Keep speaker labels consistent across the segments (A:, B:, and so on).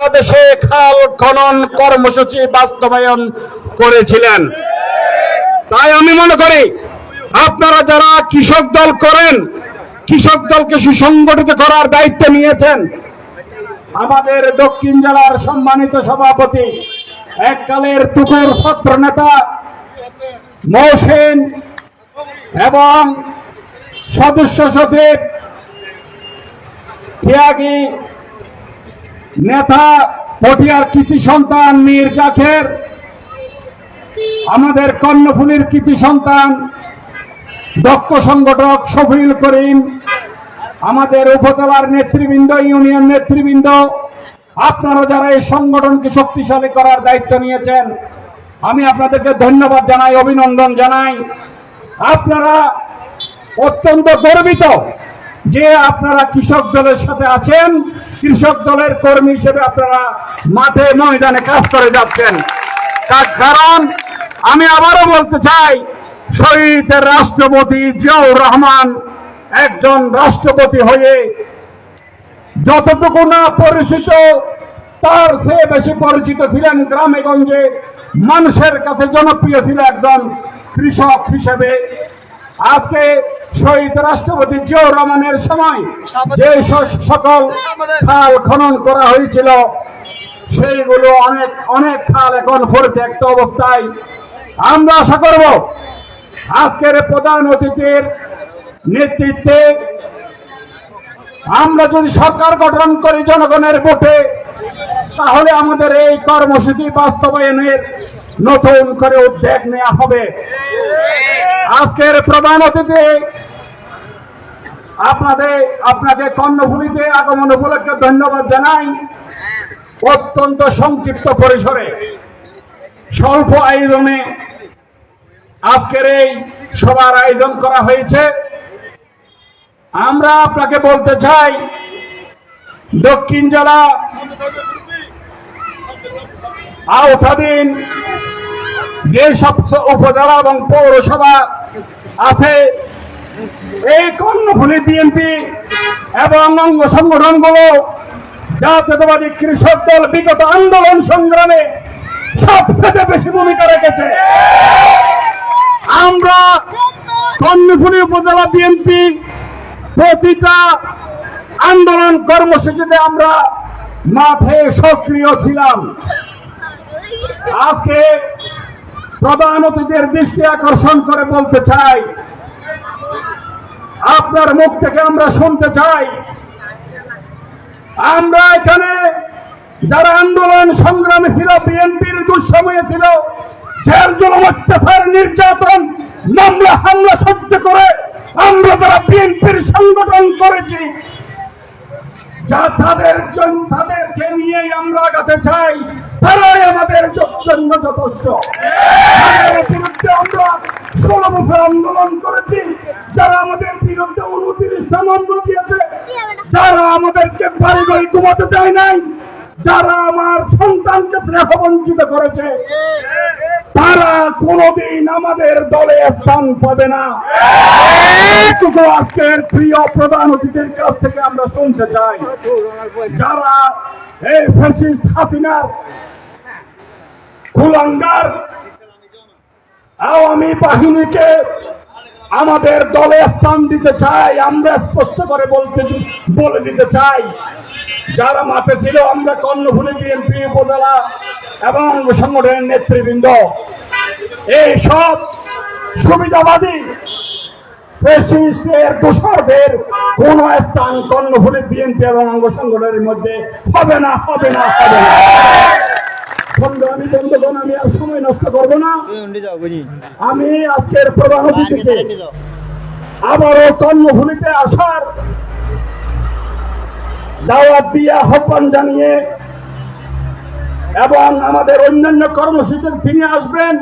A: বাংলাদেশে খাল খনন কর্মসূচি বাস্তবায়ন করেছিলেন। তাই আমি মনে করি, আপনারা যারা কৃষক দল করেন, কৃষক দলকে সুসংগঠিত করার দায়িত্ব নিয়েছেন, আমাদের দক্ষিণ জেলার সম্মানিত সভাপতি, এককালের তুকুর পত্র নেতা মৌসেন এবং সদস্য সচিব ত্যাগী নেতা পটিয়ার কৃতি সন্তান মীর জাখের, আমাদের কর্ণফুলির কৃতি সন্তান, দক্ষ সংগঠক শফিউল করিম, আমাদের উপজেলার নেতৃবৃন্দ, ইউনিয়ন নেতৃবৃন্দ, আপনারা যারা এই সংগঠনকে শক্তিশালী করার দায়িত্ব নিয়েছেন, আমি আপনাদেরকে ধন্যবাদ জানাই, অভিনন্দন জানাই। আপনারা অত্যন্ত গর্বিত যে আপনারা কৃষক দলের সাথে আছেন, কৃষক দলের কর্মী হিসেবে আপনারা মাঠে ময়দানে কাজ করে যাচ্ছেন। তার কারণ আমি আবারও বলতে চাই শহীদের রাষ্ট্রপতি জিয়াউর রহমান একজন রাষ্ট্রপতি হয়ে যতটুকু না পরিচিত, তার চেয়ে বেশি পরিচিত ছিলেন গ্রামে গঞ্জে মানুষের কাছে জনপ্রিয় ছিল একজন কৃষক হিসেবে। আজকে শহীদ রাষ্ট্রপতি জিয়াউর রহমানের সময় যে সকল খাল খনন করা হয়েছিল সেইগুলো অনেক অনেক খাল এখন পরিত্যক্ত অবস্থায়। আমরা আশা করব আজকের প্রধান অতিথির নেতৃত্বে আমরা যদি সরকার গঠন করি জনগণের ভোটে তাহলে আমাদের এই কর্মসূচি বাস্তবায়নের নতুন করে উদ্যোগ নেওয়া হবে। আজকের প্রধান অতিথি আপনাদের আপনাকে কর্ণভূমিতে আগমন উপলক্ষে ধন্যবাদ জানাই। অত্যন্ত সংক্ষিপ্ত পরিসরে স্বল্প আয়োজনে আজকের এই সভার আয়োজন করা হয়েছে। আমরা আপনাকে বলতে চাই, দক্ষিণ জেলা আওতাধীন যে সব উপজেলা এবং পৌরসভা আছে, এই কর্ণফুলি বিএনপি এবং অঙ্গ সংগঠনগুলো জাতীয়তাবাদী কৃষক দল বিগত আন্দোলন সংগ্রামে সবচেয়ে বেশি ভূমিকা রেখেছে। আমরা কর্ণফুলি উপজেলা বিএনপি প্রতিটা আন্দোলন কর্মসূচিতে আমরা মাঠে সক্রিয় ছিলাম। আজকে অতিথির দৃষ্টি আকর্ষণ করে বলতে চাই। আপনার মুখ থেকে আমরা শুনতে চাই। আমরা এখানে যারা আন্দোলন সংগ্রামে ছিল, বিএনপির দুঃসময়ে ছিল জেল জুলুম অত্যাচার, নির্যাতন, মামলা, হামলা সহ্য করে আমরা যারা বিএনপির সংগঠন করেছি যা তাদের জন্য তাদেরকে নিয়েই আমরা আগাতে চাই, তারাই আমাদের জন্য যথেষ্ট। বিরুদ্ধে আমরা ষোলমুখে আন্দোলন করেছি, যারা আমাদের বিরুদ্ধে উনত্রিশটা মামলা দিয়েছে, যারা আমাদেরকে বাড়ি বাড়ি ঘুমাতে দেয় নাই যারা আমার সন্তানকে স্নেহ বঞ্চিত করেছে, তারা কোনদিন আমাদের দলে স্থান পাবে না। আজকের প্রিয় প্রধান অতিথির কাছ থেকে আমরা শুনতে চাই। যারা এই ফ্যাসিস্ট হাসিনার কুলাঙ্গার আওয়ামী বাহিনীকে আমাদের দলে স্থান দিতে চাই, আমরা স্পষ্ট করে বলতে বলে দিতে চাই। যারা মাঠে ছিল, আমরা কর্ণফুলি বিএনপি উপজেলা এবং সংগঠনের নেতৃবৃন্দ। এই সব সুবিধাবাদী ফ্যাসিস্টের দোষরদের কোন স্থান কর্ণফুলি বিএনপি এবং অঙ্গ সংগঠনের মধ্যে হবে না হবে না হবে না। আমি আজকের প্রধান অতিথিকে আবারও কর্মভূমিতে আসার দাওয়াত দিয়ে আহ্বান জানিয়ে এবং আমাদের অন্যান্য কর্মসূচিতে তিনি আসবেন,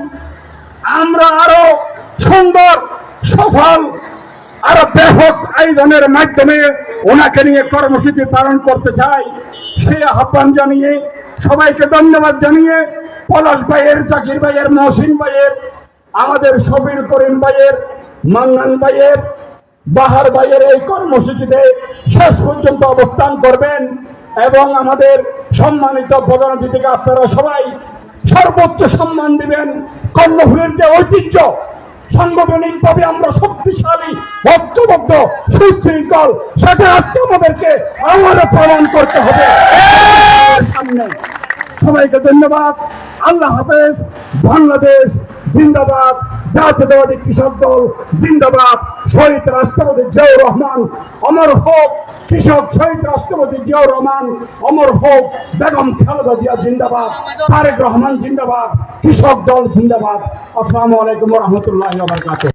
A: আমরা আরও সুন্দর, সফল, আরও ব্যাপক আয়োজনের মাধ্যমে ওনাকে নিয়ে কর্মসূচি পালন করতে চাই। সেই আহ্বান জানিয়ে সবাইকে ধন্যবাদ জানিয়ে পলাশ ভাইয়ের, জাকির ভাইয়ের, মহসিন ভাইয়ের, আমাদের সবির করিম ভাইয়ের, মান্নান ভাইয়ের বাহার ভাইয়ের এই কর্মসূচিতে শেষ পর্যন্ত অবস্থান করবেন এবং আমাদের সম্মানিত প্রধান অতিথিকে আপনারা সবাই সর্বোচ্চ সম্মান দিবেন। কর্ণফুলের যে ঐতিহ্য সাংগঠনিক ভাবে আমরা শক্তিশালী, ঐক্যবদ্ধ, সুশৃঙ্খল, সেটা আজকে আমাদেরকে আমারও প্রমাণ করতে হবে। সামনে সবাইকে ধন্যবাদ। আল্লাহ হাফেজ, বাংলাদেশ জিন্দাবাদ, জাতীয়তাবাদী কৃষক দল জিন্দাবাদ। শহীদ রাষ্ট্রপতি জিয়াউর রহমান, অমর হোক, কৃষক শহীদ রাষ্ট্রপতি জিয়াউর রহমান, অমর হোক, বেগম খালেদা জিয়া জিন্দাবাদ, তারেক রহমান জিন্দাবাদ, কৃষক দল জিন্দাবাদ। আসসালামু আলাইকুম রহমতুল্লাহ